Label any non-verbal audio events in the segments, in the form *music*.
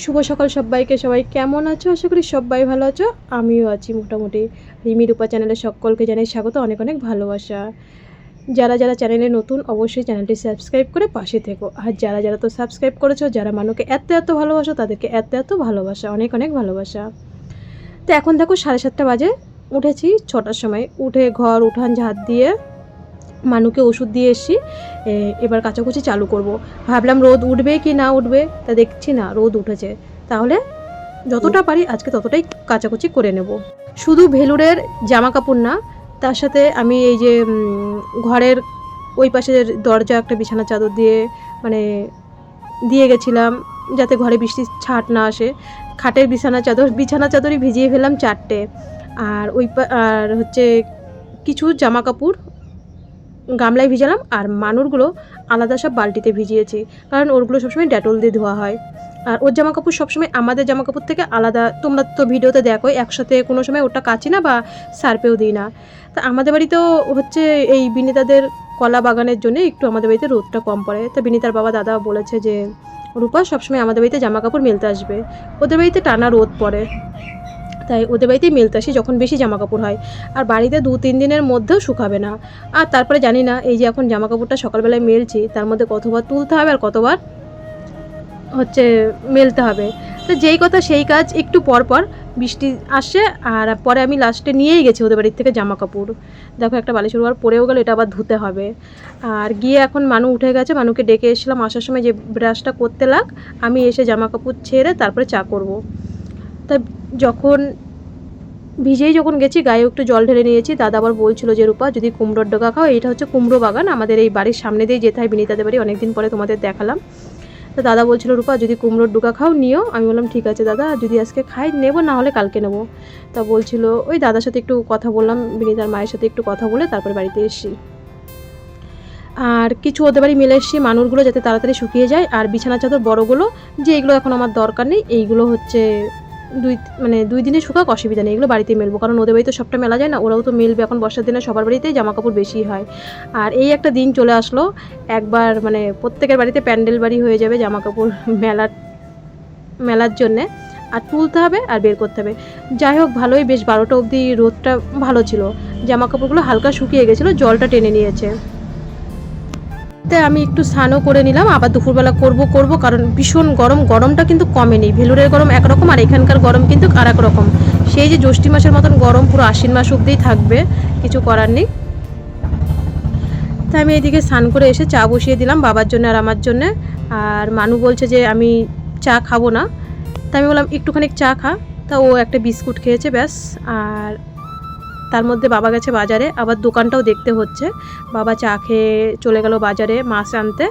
শুভ সকাল সবাইকে। সবাই কেমন আছো? আশা করি সবাই ভালো আছো। আমিও আছি মোটামুটি। রিমি রূপা চ্যানেলে সকলকে জানাই স্বাগত, অনেক অনেক ভালোবাসা। যারা যারা চ্যানেলে নতুন, অবশ্যই চ্যানেলটি সাবস্ক্রাইব করে পাশে থেকো। আর যারা যারা তো সাবস্ক্রাইব করেছ, যারা মানুষকে এত এত ভালোবাসো, তাদেরকে এত এত ভালোবাসা, অনেক অনেক ভালোবাসা। তো এখন দেখো সাড়ে সাতটা বাজে, উঠেছি ছটার সময়। উঠে ঘর, উঠান, ঝাঁট দিয়ে মানুকে ওষুধ দিয়ে এসছি এবার কাচাকুচি চালু করব। ভাবলাম রোদ উঠবে কি না উঠবে, তা দেখছি না, রোদ উঠেছে। তাহলে যতটা পারি আজকে ততটাই কাচাকুচি করে নেব। শুধু ভেলুরের জামা কাপড় না, তার সাথে আমি এই যে ঘরের ওই পাশের দরজা, একটা বিছানা চাদর দিয়ে মানে দিয়ে গেছিলাম, যাতে ঘরে বৃষ্টির ছাট না আসে। খাটের বিছানা চাদর বিছানা চাদরই ভিজিয়ে ফেলাম চারটে। আর ওই আর হচ্ছে কিছু জামা কাপড় গামলায় ভিজালাম আর মানুরগুলো আলাদা সব বালতিতে ভিজিয়েছি। কারণ ওরগুলো সবসময় ডেটল দিয়ে ধোয়া হয়। আর ওর জামা কাপড় সবসময় আমাদের জামা কাপড় থেকে আলাদা। তোমরা তো ভিডিওতে দেখো, একসাথে কোনো সময় ওটা কাচি না বা সার্পেও দিই না। তা আমাদের বাড়িতেও হচ্ছে এই বিনিতাদের কলা বাগানের জন্য একটু আমাদের বাড়িতে রোদটা কম পড়ে। তা বিনিতার বাবা দাদা বলেছে যে, রূপা সবসময় আমাদের বাড়িতে জামা কাপড় মেলতে আসবে। ওদের বাড়িতে টানা রোদ পড়ে। তাই ওদের বাড়িতেই মেলতে আসি যখন বেশি জামা কাপড় হয়। আর বাড়িতে দু, তিন দিনের মধ্যেও শুকাবে না। আর তারপরে জানি না, এই যে এখন জামা কাপড়টা সকালবেলায় মেলছি, তার মধ্যে কতবার তুলতে হবে আর কতবার হচ্ছে মেলতে হবে। তো যেই কথা সেই কাজ একটু পর পর বৃষ্টি আসে আর পরে আমি লাস্টে নিয়েই গেছি ওদের বাড়ির থেকে জামা কাপড় দেখো একটা বালিশের ওয়ার পরেও গেল, এটা আবার ধুতে হবে। আর গিয়ে এখন মানু উঠে গেছে, মানুকে ডেকে এসেছিলাম, আসার সময় যে ব্রাশটা করতে লাগ, আমি এসে জামা কাপড় ছেড়ে তারপরে চা করব। তা যখন ভিজেই যখন গেছি গায়ে একটু জল ঢেলে নিয়েছি, দাদা আবার বলছিল যে, রূপা, যদি কুমড়োর ডগা খাও এটা হচ্ছে কুমড়ো বাগান, আমাদের এই বাড়ির সামনে দিয়ে যেতে হয়, বিনীতাদের বাড়ি। অনেকদিন পরে তোমাদের দেখালাম। তো দাদা বলছিল, রূপা, যদি কুমড়োর ডুকা খাও, নিও। আমি বললাম, ঠিক আছে দাদা, যদি আজকে খাই, নেব, না হলে কালকে নেব। তা বলছিল, ওই দাদার সাথে একটু কথা বললাম, বিনীতার মায়ের সাথে একটু কথা বলে তারপরে বাড়িতে এসেছি। আর কিছু ওদের বাড়ি মেলে এসেছি মানুষগুলো যাতে তাড়াতাড়ি শুকিয়ে যায়, আর বিছানা চাদর বড়গুলো, যে এগুলো এখন আমার দরকার নেই, এইগুলো হচ্ছে দুই মানে দুই দিনে শুকাক, অসুবিধা নেই। এগুলো বাড়িতে মেলবো। কারণ ওদের বাড়িতে সবটা মেলা যায় না, ওরাও তো মেলবে এখন বর্ষার দিনে, সবার বাড়িতেই জামা কাপড় বেশি হয়। আর এই একটা দিন চলে আসলো, একবার মানে প্রত্যেকের বাড়িতে প্যান্ডেল বাড়ি হয়ে যাবে জামা কাপড় *laughs* মেলার মেলার জন্যে। আর তুলতে হবে আর বের করতে হবে। যাই হোক, ভালোই, বেশ বারোটা অবধি রোদটা ভালো ছিল। জামা কাপড়গুলো হালকা শুকিয়ে গেছিল, জলটা টেনে নিয়েছে। তাই আমি একটু স্নানও করে নিলাম, আবার দুপুরবেলা করব করব, কারণ ভীষণ গরম, গরমটা কিন্তু কমেনি। ভেলুরের গরম একরকম আর এখানকার গরম কিন্তু আর রকম। সেই যে জ্যৈষ্ঠী মাসের মতন গরম পুরো আশ্বিন মাস অবধিই থাকবে, কিছু করার নেই। তাই আমি এদিকে স্নান করে এসে চা বসিয়ে দিলাম বাবার জন্য আর আমার জন্য। আর মানু বলছে যে আমি চা খাব না। তাই আমি বললাম, একটুখানি চা খা। তা ও একটা বিস্কুট খেয়েছে, ব্যাস। আর তার মধ্যে বাবা গেছে বাজারে, আবার দোকানটাও দেখতে হচ্ছে। বাবা চা খেয়ে চলে গেল বাজারে মাছ আনতে,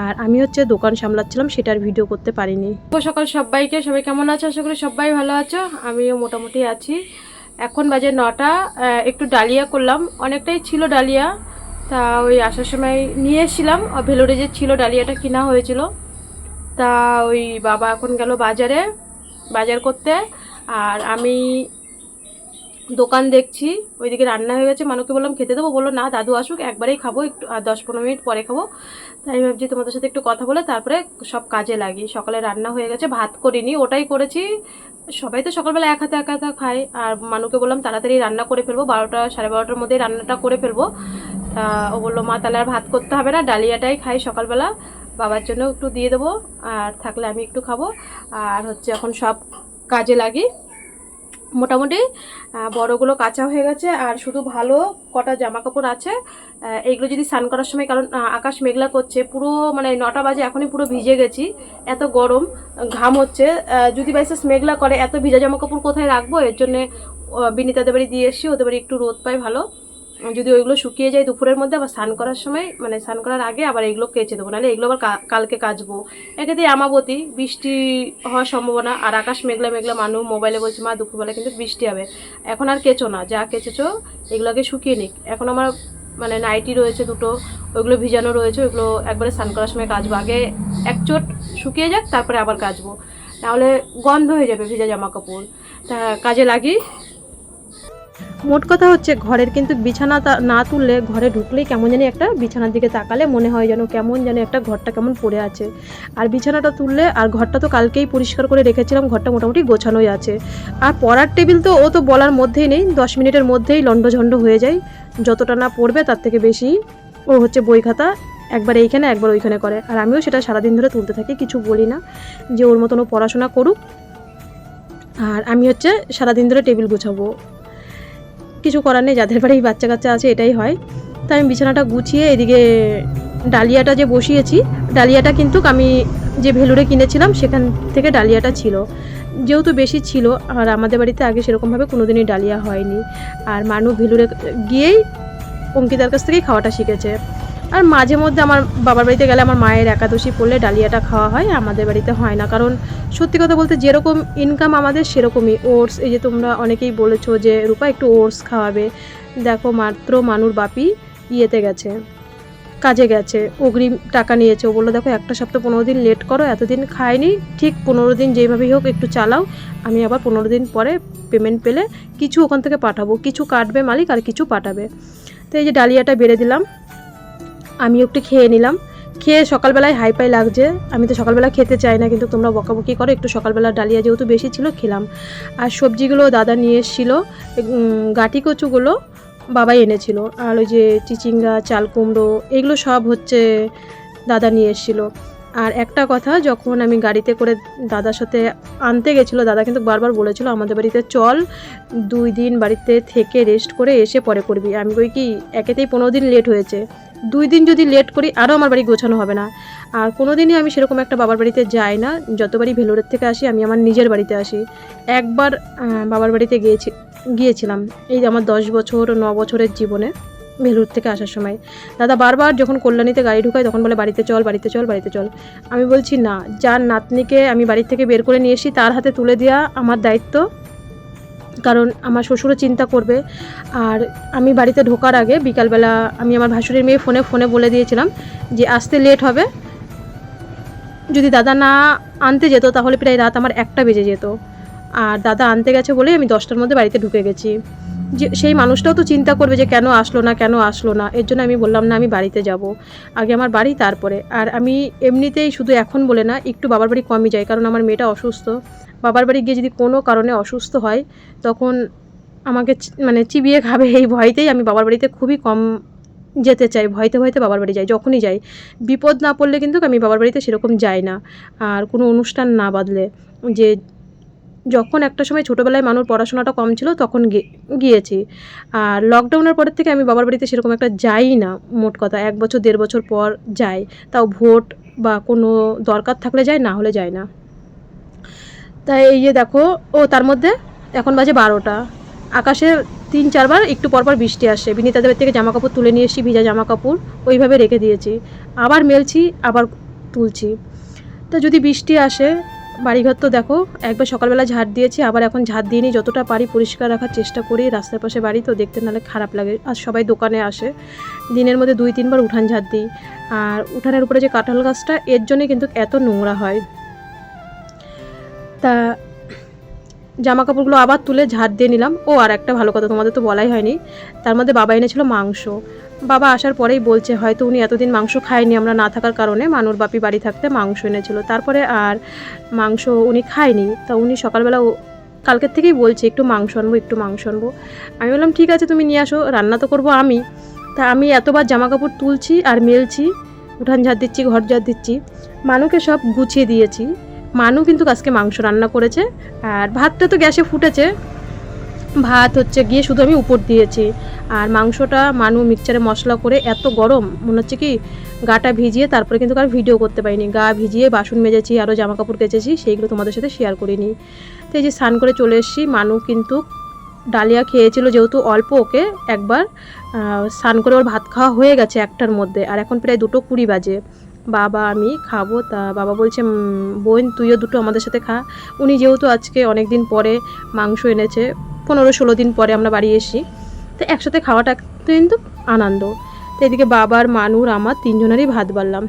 আর আমি হচ্ছে দোকান সামলাচ্ছিলাম, সেটার ভিডিও করতে পারিনি। সকাল সবাইকে, সবাই কেমন আছো? আশা করি সবাই ভালো আছো। আমিও মোটামুটি আছি। এখন বাজে নটা একটু ডালিয়া করলাম। অনেকটাই ছিল ডালিয়া, তা ওই আসার সময় নিয়ে এসেছিলাম। ভেলোরে যে ছিল ডালিয়াটা কিনা হয়েছিল। তা ওই বাবা এখন গেল বাজারে, বাজার করতে। আর আমি দোকান দেখছি, ওইদিকে রান্না হয়ে গেছে মানুষকে বললাম খেতে দেবো, বলল, না, দাদু আসুক, একবারেই খাব, একটু আর দশ পনেরো মিনিট পরে খাব। তাই আমি ভাবছি তোমাদের সাথে একটু কথা বলে তারপরে সব কাজে লাগি সকালে রান্না হয়ে গেছে, ভাত করিনি, ওটাই করেছি। সবাই তো সকালবেলা এক হাতে এক হাতে খায়, আর মানুকে বললাম তাড়াতাড়ি রান্না করে ফেলব, বারোটা, সাড়ে বারোটার মধ্যেই রান্নাটা করে ফেলব। তা ও বলল, মা, তাহলে আর ভাত করতে হবে না, ডালিয়াটাই খাই সকালবেলা, বাবার জন্য একটু দিয়ে দেবো, আর থাকলে আমি একটু খাব। আর হচ্ছে এখন সব কাজে লাগি মোটামুটি বড়গুলো কাঁচা হয়ে গেছে আর শুধু ভালো কটা জামা কাপড় আছে এগুলো যদি স্নান করার সময়, কারণ আকাশ মেঘলা করছে, পুরো মানে নটা বাজে, এখনই পুরো ভিজে গেছি, এত গরম, ঘাম হচ্ছে। যদি বাইসাস মেঘলা করে, এত ভিজা জামা কাপড় কোথায় রাখব? এর জন্যে বিনীতাদের বাড়ি দিয়ে এসছি, ওদের বাড়ি একটু রোদ পায় ভালো। যদি ওইগুলো শুকিয়ে যায় দুপুরের মধ্যে আবার স্নান করার সময় মানে স্নান করার আগে আবার এগুলো কেচে দেবো। নাহলে এগুলো আবার কালকে কাচবো। একেতে আমাবতী বৃষ্টি হওয়ার সম্ভাবনা, আর আকাশ মেঘলা মেঘলা মানুষ মোবাইলে বলছে, মা, দুপুরবেলা কিন্তু বৃষ্টি হবে। এখন আর কেচো না, যা কেচেছো এগুলোকে শুকিয়ে নিক। এখন আমার মানে নাইটি রয়েছে দুটো, ওইগুলো ভিজানো রয়েছে, ওইগুলো একবারে স্নান করার সময় কাচবো। আগে এক চোট শুকিয়ে যাক, তারপরে আবার কাচবো। নাহলে গন্ধ হয়ে যাবে ভিজা জামা কাপড় তা কাজে লাগি। মোট কথা হচ্ছে ঘরের কিন্তু বিছানা না তুললে ঘরে ঢুকলেই কেমন জানি একটা বিছানার দিকে তাকালে মনে হয় যেন কেমন যেন একটা ঘরটা কেমন পড়ে আছে। আর বিছানাটা তুললে, আর ঘরটা তো কালকেই পরিষ্কার করে রেখেছিলাম, ঘরটা মোটামুটি গোছানোই আছে। আর পড়ার টেবিল তো ও তো বলার মধ্যেই নেই, দশ মিনিটের মধ্যেই লণ্ডঝণ্ড হয়ে যায়। যতটা না পড়বে তার থেকে বেশি ও হচ্ছে বই খাতা, একবার এইখানে, একবার ওইখানে করে। আর আমিও সেটা সারাদিন ধরে তুলতে থাকি, কিছু বলি না, যে ওর মতন ও পড়াশোনা করুক। আর আমি হচ্ছে সারাদিন ধরে টেবিল গুছাবো। কিছু করার নেই, যাদের বাড়ি বাচ্চা কাচ্চা আছে, এটাই হয়। তাই আমি বিছানাটা গুছিয়ে এদিকে ডালিয়াটা যে বসিয়েছি, ডালিয়াটা কিন্তু আমি যে ভেলুরে কিনেছিলাম, সেখান থেকে ডালিয়াটা ছিল। যেহেতু বেশি ছিল, আর আমাদের বাড়িতে আগে সেরকমভাবে কোনোদিনই ডালিয়া হয়নি। আর মানু ভেলুরে গিয়েই অঙ্কিতার কাছ থেকেই খাওয়াটা শিখেছে। আর মাঝে মধ্যে আমার বাবার বাড়িতে গেলে আমার মায়ের একাদশী পড়লে ডালিয়াটা খাওয়া হয় আমাদের বাড়িতে হয় না। কারণ সত্যি কথা বলতে যেরকম ইনকাম আমাদের সেরকমই। ওটস, এই যে তোমরা অনেকেই বলেছ যে, রূপা একটু ওটস খাওয়াবে। দেখো মাত্র মানুর বাপি ইয়েতে গেছে, কাজে গেছে, অগ্রিম টাকা নিয়েছে। ও বলল, দেখো, একটা সপ্তাহ পনেরো দিন লেট করো, এতদিন খায়নি। ঠিক পনেরো দিন যেইভাবেই হোক একটু চালাও। আমি আবার পনেরো দিন পরে পেমেন্ট পেলে কিছু ওখান থেকে পাঠাবো। কিছু কাটবে মালিক আর কিছু পাঠাবে। তো এই যে ডালিয়াটা বেড়ে দিলাম। আমি একটু খেয়ে নিলাম। খেয়ে সকালবেলায় হাই পাই লাগছে। আমি তো সকালবেলা খেতে চাই না, কিন্তু তোমরা বকাবকি করো। একটু সকালবেলা ডালিয়া যেহেতু বেশি ছিল, খেলাম। আর সবজিগুলো দাদা নিয়ে এসেছিল গাঁটি কচুগুলো বাবাই এনেছিল। আর ওই যে চিচিঙ্গা, চাল কুমড়ো, এগুলো সব হচ্ছে দাদা নিয়ে এসেছিল। আর একটা কথা, যখন আমি গাড়িতে করে দাদার সাথে আনতে গেছিল, দাদা কিন্তু বারবার বলেছিল, আমাদের বাড়িতে চল, দুই দিন বাড়িতে থেকে রেস্ট করে এসে পরে করবি। আমি কই কি, একেতেই পনেরো দিন লেট হয়েছে। দুই দিন যদি লেট করি, আরও আমার বাড়ি গোছানো হবে না। আর কোনো দিনই আমি সেরকম একটা বাবার বাড়িতে যাই না। যতবারই ভেলোরের থেকে আসি, আমি আমার নিজের বাড়িতে আসি। একবার বাবার বাড়িতে গিয়েছি, গিয়েছিলাম। এই আমার দশ বছর, ন বছরের জীবনে ভেলুর থেকে আসার সময়। দাদা বারবার যখন কল্যাণীতে গাড়ি ঢুকায়, তখন বলে, বাড়িতে চল বাড়িতে চল বাড়িতে চল। আমি বলছি, না, যার নাতনিকে আমি বাড়ির থেকে বের করে নিয়ে এসি তার হাতে তুলে দেওয়া আমার দায়িত্ব। কারণ আমার শ্বশুরও চিন্তা করবে। আর আমি বাড়িতে ঢোকার আগে বিকালবেলা আমি আমার ভাসুরের মেয়ে ফোনে ফোনে বলে দিয়েছিলাম যে, আসতে লেট হবে। যদি দাদা না আনতে যেত, তাহলে প্রায় রাত আমার একটা বেজে যেত। আর দাদা আনতে গেছে বলেই আমি দশটার মধ্যে বাড়িতে ঢুকে গেছি। সেই মানুষটাও তো চিন্তা করবে যে কেন আসলো না, কেন আসলো না। এর জন্য আমি বললাম, না, আমি বাড়িতে যাব। আগে আমার বাড়ি, তারপরে। আর আমি এমনিতেই শুধু এখন বলে না, একটু বাবার বাড়ি কমই যাই, কারণ আমার মেয়েটা অসুস্থ। বাবার বাড়ি গিয়ে যদি কোনো কারণে অসুস্থ হয়, তখন আমাকে মানে চিবিয়ে খাবে এই ভয়তেই আমি বাবার বাড়িতে খুবই কম যেতে চাই, ভয়তে ভয়তে বাবার বাড়ি যাই, যখনই যাই। বিপদ না পড়লে কিন্তু আমি বাবার বাড়িতে সেরকম যাই না। আর কোনো অনুষ্ঠান না বাদলে যে যখন একটা সময় ছোটোবেলায় মানুষ পড়াশোনাটা কম ছিল, তখন গিয়েছি। আর লকডাউনের পরের থেকে আমি বাবার বাড়িতে সেরকম একটা যাই না, মোট কথা। এক বছর, দেড় বছর পর যাই। তাও ভোট বা কোনো দরকার থাকলে যায় না হলে যায় না। তাই এই যে দেখো, ও তার মধ্যে এখন বাজে বারোটা। আকাশে তিন, চারবার, একটু পরপর বৃষ্টি আসে। বিনীতাদের থেকে জামা কাপড় তুলে নিয়ে এসেছি, ভিজা জামা কাপড় ওইভাবে রেখে দিয়েছি। আবার মেলছি, আবার তুলছি। তো যদি বৃষ্টি আসে বাড়িঘর তো দেখো, একবার সকালবেলা ঝাড় দিয়েছি, আবার এখন ঝাড় দিয়ে নিই যতটা পারি পরিষ্কার রাখার চেষ্টা করি, রাস্তার পাশে বাড়ি তো দেখতে নাহলে খারাপ লাগে, আর সবাই দোকানে আসে। দিনের মধ্যে দুই, তিনবার উঠান ঝাড় দিই, আর উঠানের উপরে যে কাঁঠাল গাছটা, এর জন্যই কিন্তু এত নোংরা হয়। তা জামা কাপড়গুলো আবার তুলে ঝাড় দিয়ে নিলাম। ও, আর একটা ভালো কথা তোমাদের তো বলাই হয়নি। তার মধ্যে বাবা এনেছিল মাংস। বাবা আসার পরেই বলছে, হয়তো উনি এতদিন মাংস খায়নি, আমরা না থাকার কারণে মানুর বাপি বাড়ি থাকতে মাংস এনেছিল। তারপরে আর মাংস উনি খায়নি। তা উনি সকালবেলা কালকের থেকেই বলছে, একটু মাংস আনব, একটু মাংস আনব। আমি বললাম, ঠিক আছে, তুমি নিয়ে আসো, রান্না তো করব আমি। তা আমি এতবার জামা কাপড় তুলছি আর মেলছি, উঠান ঝাড় দিচ্ছি, ঘর ঝাড় দিচ্ছি। মানুকে সব গুছিয়ে দিয়েছি। মানু কিন্তু আজকে মাংস রান্না করেছে, আর ভাতটা তো গ্যাসে ফুটেছে। ভাত হচ্ছে গিয়ে শুধু আমি উপর দিয়েছি। আর মাংসটা মানু মিক্সচারে মশলা করে এত গরম, মনে হচ্ছে কি গাটা ভিজিয়ে তারপরে কিন্তু আর ভিডিও করতে পারিনি। গা ভিজিয়ে বাসন মেজেছি আরও জামা কাপড় কেচেছি, সেইগুলো তোমাদের সাথে শেয়ার করিনি। তো এই যে স্নান করে চলে এসেছি, মানু কিন্তু ডালিয়া খেয়েছিল যেহেতু অল্প ওকে, একবার স্নান করে ওর ভাত খাওয়া হয়ে গেছে একটার মধ্যে, আর এখন প্রায় দুটো কুড়ি বাজে। বাবা, আমি খাব। তা বাবা বলছে বোন, তুইও দুটো আমাদের সাথে খা। উনি যেহেতু আজকে অনেক দিন পরে মাংস এনেছে, পনেরো ষোলো দিন পরে আমরা বাড়ি এসি তো একসাথে খাওয়াটা কিন্তু আনন্দ। তো এদিকে বাবার মানুর আমার তিনজনেরই ভাত বাড়লাম।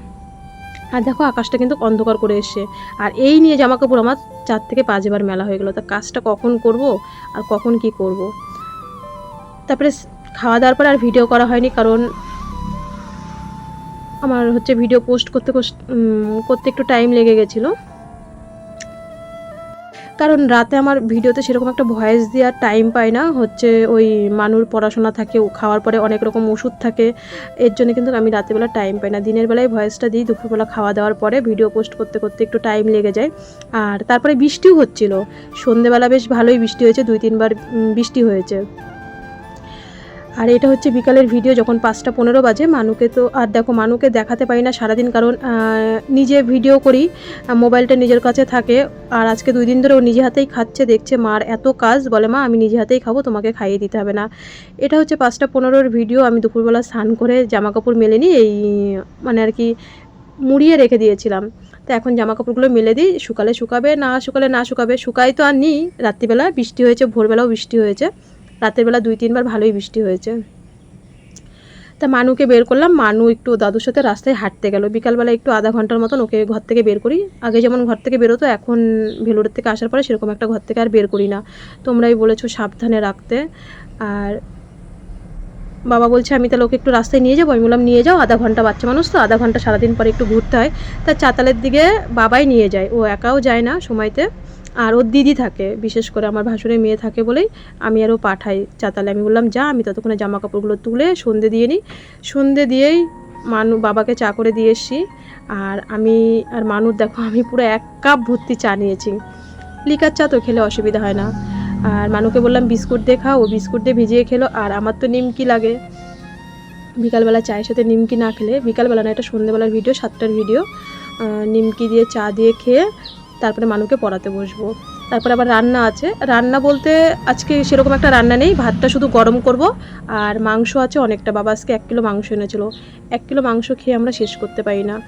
আর দেখো, আকাশটা কিন্তু অন্ধকার করে এসছে। আর এই নিয়ে জামা কাপড় আমার চার থেকে পাঁচবার মেলা হয়ে গেলো। তা কাজটা কখন করব আর কখন কি করব? তারপরে খাওয়া দাওয়ার পর আর ভিডিও করা হয়নি কারণ আমার হচ্ছে ভিডিও পোস্ট করতে করতে একটু টাইম লেগে গেছিল। কারণ রাতে আমার ভিডিওতে সেরকম একটা ভয়েস দেওয়ার টাইম পাই না। হচ্ছে ওই মানুষ পড়াশোনা থাকে খাওয়ার পরে অনেক রকম ওষুধ থাকে। এর জন্য কিন্তু আমি রাতেবেলা টাইম পাই না। দিনের বেলায় ভয়েসটা দিই, দুপুরবেলা খাওয়া দাওয়ার পরে ভিডিও পোস্ট করতে করতে একটু টাইম লেগে যায়। আর তারপরে বৃষ্টিও হচ্ছিল। সন্ধেবেলা বেশ ভালোই বৃষ্টি হয়েছে, দুই তিনবার বৃষ্টি হয়েছে। আর এটা হচ্ছে বিকালের ভিডিও যখন পাঁচটা পনেরো বাজে, মানুকে তো, আর দেখো মানুকে দেখাতে পারি না সারাদিন, কারণ নিজে ভিডিও করি মোবাইলটা নিজের কাছে থাকে, আর আজকে দুই দিন ধরে ও নিজে হাতেই খাচ্ছে, দেখছে মার এত কাজ, বলে মা আমি নিজে হাতেই খাব, তোমাকে খাইয়ে দিতে হবে না। এটা হচ্ছে পাঁচটা পনেরোর ভিডিও, আমি দুপুরবেলা স্নান করে জামা কাপড় মেলে নিই এই মানে আর কি, মুড়িয়ে রেখে দিয়েছিলাম। তো এখন জামা কাপড়গুলো মেলে দিই, শুকালে শুকাবে, না শুকালে না শুকাবে শুকাই তো আর নিই, রাত্রিবেলা বৃষ্টি হয়েছে, ভোরবেলাও বৃষ্টি হয়েছে। রাতের বেলা দুই, তিনবার ভালোই বৃষ্টি হয়েছে। তা মানুকে বের করলাম। মানু একটু দাদুর সাথে রাস্তায় হাঁটতে গেল। বিকালবেলা একটু আধা ঘণ্টার মতন ওকে ঘর থেকে বের করি। আগে যেমন ঘর থেকে বেরোতো, এখন ভেলোরের থেকে আসার পরে সেরকম একটা ঘর থেকে আর বের করি না। তোমরাই বলেছ সাবধানে রাখতে। আর বাবা বলছে, আমি তাহলে ওকে একটু রাস্তায় নিয়ে যাব? আমি বললাম, নিয়ে যাও। আধা ঘণ্টা বাচ্চা মানুষ তো, আধা ঘণ্টা সারাদিন পরে একটু ঘুরতে হয়। তা চাতালের দিকে বাবাই নিয়ে যায়। ও একাও যায় না সময়তে। আর ওর দিদি থাকে, বিশেষ করে আমার ভাসুরের মেয়ে থাকে বলেই আমি আরও পাঠাই চাতালে। আমি বললাম, যা, আমি ততক্ষণে জামা কাপড়গুলো তুলে সন্ধে দিয়ে নিই সন্ধে দিয়েই মানু বাবাকে চা করে দিয়ে এসছি। আর আমি, আর মানুর দেখো, আমি পুরো এক কাপ ভর্তি চা নিয়েছি। লিকার চা তো খেলে অসুবিধা হয় না। আর মানুকে বললাম, বিস্কুট দিয়ে খাও, ও বিস্কুট দিয়ে ভিজিয়ে খেলো। আর আমার তো নিমকি লাগে। বিকালবেলা চায়ের সাথে নিমকি না খেলে, বিকালবেলা না, এটা সন্ধ্যেবেলার ভিডিও, সাতটার ভিডিও। নিমকি দিয়ে চা দিয়ে খেয়ে তারপরে মানুকে পড়াতে বসবো। তারপরে আবার রান্না আছে। রান্না বলতে আজকে সেরকম একটা রান্না নেই। ভাতটা শুধু গরম করব। আর মাংস আছে অনেকটা। বাবা আজকে এক কিলো মাংস এনেছিল। এক কিলো মাংস খেয়ে আমরা শেষ করতে পারি না।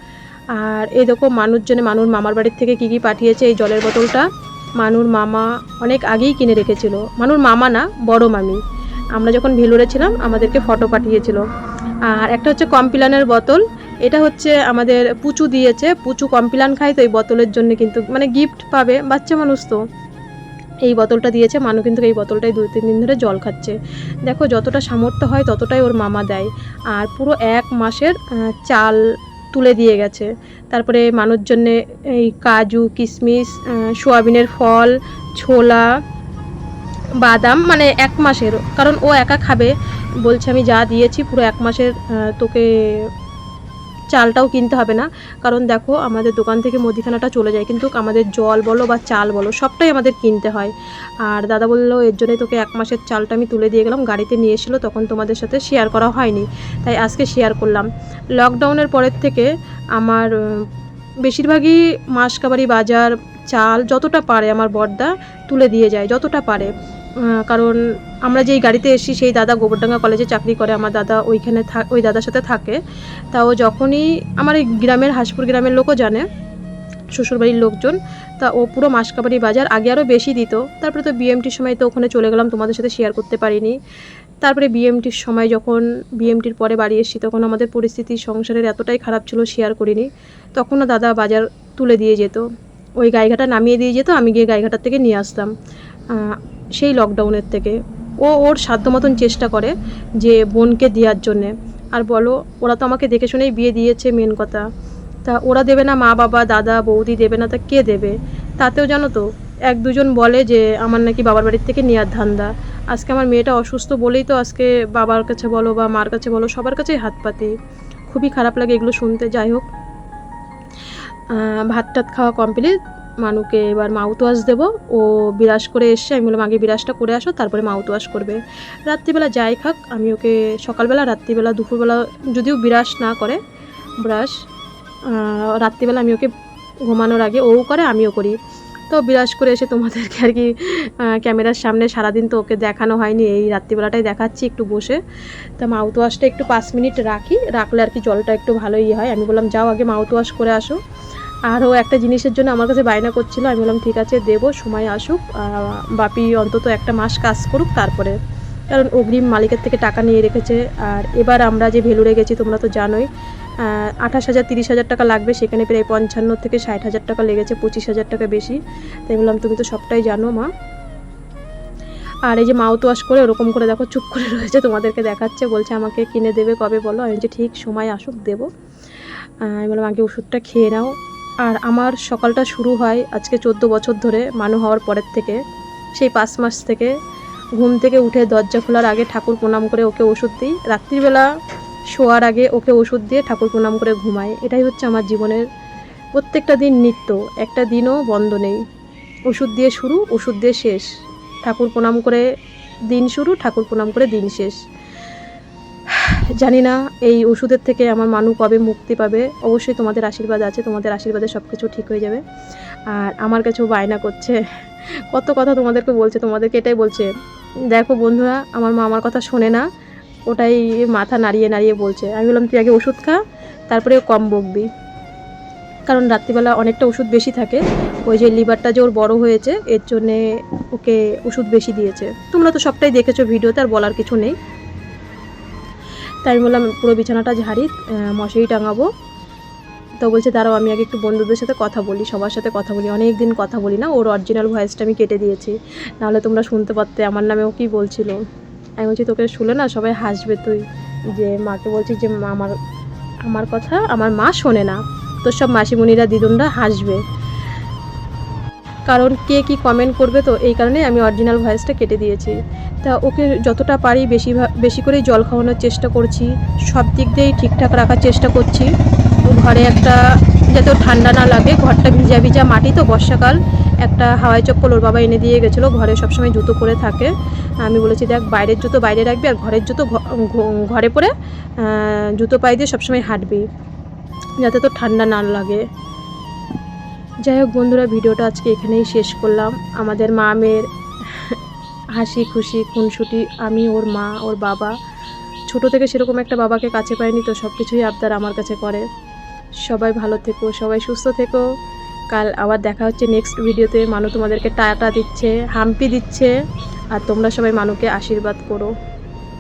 আর এই দেখো মানুষ জন্য মানুর মামার বাড়ির থেকে কী কী পাঠিয়েছে এই জলের বোতলটা? মানুর মামা অনেক আগেই কিনে রেখেছিল। মানুর মামা না, বড় মামি। আমরা যখন ভেলুরে ছিলাম, আমাদেরকে ফটো পাঠিয়েছিল। আর একটা হচ্ছে কমপিলানের বোতল। এটা হচ্ছে আমাদের পুচু দিয়েছে। পুচু কমপিলান খায় তো এই বোতলের জন্য কিন্তু মানে গিফট পাবে, বাচ্চা মানুষ তো। এই বোতলটা দিয়েছে, মানু কিন্তু এই বোতলটাই দুই তিন দিন ধরে জল খাচ্ছে। দেখো যতটা সামর্থ্য হয় ততটাই ওর মামা দেয়। আর পুরো এক মাসের চাল তুলে দিয়ে গেছে। তারপরে মানুষ জন্যে এই কাজু কিশমিশ সোয়াবিনের ফল, ছোলা, বাদাম মানে এক মাসের। কারণ ও একা খাবে। বলছে আমি যা দিয়েছি পুরো এক মাসের তোকে চালটাও কিনতে হবে না। কারণ দেখো, আমাদের দোকান থেকে মুদিখানাটা চলে যায়, কিন্তু আমাদের জল বলো বা চাল বলো, সবটাই আমাদের কিনতে হয়। আর দাদা বলল, এর জন্যই তোকে এক মাসের চালটা আমি তুলে দিয়ে গেলাম, গাড়িতে নিয়ে এসেছিল, তখন তোমাদের সাথে শেয়ার করা হয়নি। তাই আজকে শেয়ার করলাম। লকডাউনের পরের থেকে আমার বেশিরভাগই মাসকাবারি বাজার, চাল যতটা পারে আমার বর্দা তুলে দিয়ে যায়, যতটা পারে। কারণ আমরা যেই গাড়িতে এসি সেই দাদা গোবরডাঙ্গা কলেজে চাকরি করে, আমার দাদা ওইখানে ওই দাদার সাথে থাকে। তাও যখনই আমার এই গ্রামের, হাসপুর গ্রামের লোকও জানে, শ্বশুরবাড়ির লোকজন, তা ও পুরো মাসকাবারি বাজার আগে আরও বেশি দিত। তারপরে তো বিএমটির সময় তো ওখানে চলে গেলাম, তোমাদের সাথে শেয়ার করতে পারিনি। তারপরে বিএমটির সময় যখন বিএমটির পরে বাড়ি এসেছি, তখন আমাদের পরিস্থিতি, সংসারের এতটাই খারাপ ছিল শেয়ার করিনি। তখনও দাদা বাজার তুলে দিয়ে যেত। ওই গাইঘাটা নামিয়ে দিয়ে যেত, আমি গিয়ে গাইঘাটার থেকে নিয়ে আসতাম। সেই লকডাউনের থেকে। ও ওর সাধ্য মতন চেষ্টা করে যে বোনকে দেওয়ার জন্যে। আর বলো, ওরা তো আমাকে দেখে শুনেই বিয়ে দিয়েছে মেন কথা। তা ওরা দেবে না মা, বাবা, দাদা, বৌদি দেবে না, তা কে দেবে? তাতেও জানো তো, এক দুজন বলে যে আমার নাকি বাবার বাড়ির থেকে নেওয়ার ধান্দা। আজকে আমার মেয়েটা অসুস্থ বলেই তো আজকে বাবার কাছে বলো বা মার কাছে বলো সবার কাছেই হাত পাতি। খুবই খারাপ লাগে এগুলো শুনতে। যাই হোক ভাত টাত খাওয়া কমপ্লিট মানুকে এবার মাউথওয়াশ দেবো। ও বিরাস করে এসছে। আমি বললাম, আগে বিরাসটা করে আসো, তারপরে মাউথওয়াশ করবে। রাত্রিবেলা যাই খাক, আমি ওকে সকালবেলা, রাত্রিবেলা, দুপুরবেলা যদিও বিরাস না করে ব্রাশ রাত্রিবেলা আমি ওকে ঘুমানোর আগে ও করে, আমিও করি। তো বিরাস করে এসে তোমাদেরকে আর কি ক্যামেরার সামনে সারাদিন তো ওকে দেখানো হয়নি, এই রাত্রিবেলাটাই দেখাচ্ছি একটু বসে। তা মাউথ ওয়াশটা একটু পাঁচ মিনিট রাখি, রাখলে আর কি জলটা একটু ভালোই হয়। আমি বললাম, যাও আগে মাউথ ওয়াশ করে আসো। আর ও একটা জিনিসের জন্য আমার কাছে বায়না করছিল। আমি বললাম, ঠিক আছে, দেবো, সময় আসুক। বাপি অন্তত একটা মাস কাজ করুক তারপরে। কারণ অগ্রিম মালিকের থেকে টাকা নিয়ে রেখেছে। আর এবার আমরা যে ভেলুরে গেছি, তোমরা তো জানোই আঠাশ হাজার, তিরিশ হাজার টাকা লাগবে। সেখানে প্রায় পঞ্চান্ন থেকে ষাট হাজার টাকা লেগেছে, পঁচিশ হাজার টাকা বেশি। তাই বললাম, তুমি তো সবটাই জানো, মা। আর এই যে মাউথ ওয়াশ করে ওরকম করে দেখো, চুপ করে রয়েছে, তোমাদেরকে দেখাচ্ছে, বলছে, আমাকে কিনে দেবে কবে বলো? আমি যে ঠিক, সময় আসুক, দেবো। আমি বললাম, আগে ওষুধটা খেয়ে নাও। আর আমার সকালটা শুরু হয় আজকে চোদ্দ বছর ধরে মানু হওয়ার পরের থেকে। সেই পাঁচ মাস থেকে ঘুম থেকে উঠে দরজা খোলার আগে ঠাকুর প্রণাম করে ওকে ওষুধ দিই। রাত্রিবেলা শোয়ার আগে ওকে ওষুধ দিয়ে ঠাকুর প্রণাম করে ঘুমাই। এটাই হচ্ছে আমার জীবনের প্রত্যেকটা দিন নিত্য। একটা দিনও বন্ধ নেই। ওষুধ দিয়ে শুরু, ওষুধ দিয়ে শেষ। ঠাকুর প্রণাম করে দিন শুরু, ঠাকুর প্রণাম করে দিন শেষ। জানি না, এই ওষুধের থেকে আমার মানু কবে মুক্তি পাবে। অবশ্যই তোমাদের আশীর্বাদ আছে, তোমাদের আশীর্বাদে সব কিছু ঠিক হয়ে যাবে। আর আমার কাছেও বায়না করছে। কত কথা তোমাদেরকে বলছে, তোমাদেরকে এটাই বলছে। দেখো বন্ধুরা, আমার মা আমার কথা শোনে না, ওটাই মাথা নাড়িয়ে নাড়িয়ে বলছে। আমি বললাম, তুই আগে ওষুধ খা, তারপরে কম বকবি। কারণ রাত্রিবেলা অনেকটা ওষুধ বেশি থাকে। ওই যে লিভারটা যে ওর বড় হয়েছে, এর জন্যে ওকে ওষুধ বেশি দিয়েছে। তোমরা তো সবটাই দেখেছ ভিডিওতে, আর বলার কিছু নেই। তাই আমি বললাম, পুরো বিছানাটা ঝাড়ি মশারি টাঙাবো। তো বলছে, দাঁড়াও, আমি আগে একটু বন্ধুদের সাথে কথা বলি, সবার সাথে কথা বলি অনেক দিন কথা বলি না, ওর অরিজিনাল ভয়েসটা আমি কেটে দিয়েছি, নাহলে তোমরা শুনতে পারতে, আমার নামেও কি বলছিল? আমি বলছি, তোকে শুনে না, সবাই হাসবে তুই, যে মাকে বলছি যে আমার আমার কথা, আমার মা শোনে না, তোর সব মাসিমণিরা, দিদুনরা হাসবে। কারণ কে কি কমেন্ট করবে তো, এই কারণে আমি অরিজিনাল ভয়েসটা কেটে দিয়েছি। তা ওকে যতটা পারি বেশি বেশি করেই জল খাওয়ানোর চেষ্টা করছি। সব দিক দিয়েই ঠিকঠাক রাখার চেষ্টা করছি। ঘরে একটা, যাতে ঠান্ডা না লাগে, ঘরটা ভিজা ভিজা মাটি তো বর্ষাকাল। একটা হাওয়াই চপ্পল ওর বাবা এনে দিয়ে গেছিল, ঘরে সবসময় জুতো পরে থাকে। আমি বলেছি, দেখ, বাইরের জুতো বাইরে রাখবি আর ঘরের জুতো ঘরে পরে জুতো পায়ে দিয়ে সবসময় হাঁটবি, যাতে তোর ঠান্ডা না লাগে। যাই হোক বন্ধুরা, ভিডিওটা আজকে এখানেই শেষ করলাম। আমাদের মা মেয়ের হাসি খুশি খুনসুটি, আমি, ওর মা, ওর বাবা। ছোট থেকে সেরকম একটা বাবাকে কাছে পাইনি তো সব কিছুই আবদার আমার কাছে করে সবাই ভালো থেকো, সবাই সুস্থ থেকো। কাল আবার দেখা হচ্ছে নেক্সট ভিডিওতে মানু তোমাদেরকে টাটা দিচ্ছে, হাম্পি দিচ্ছে। আর তোমরা সবাই মানুকে আশীর্বাদ করো।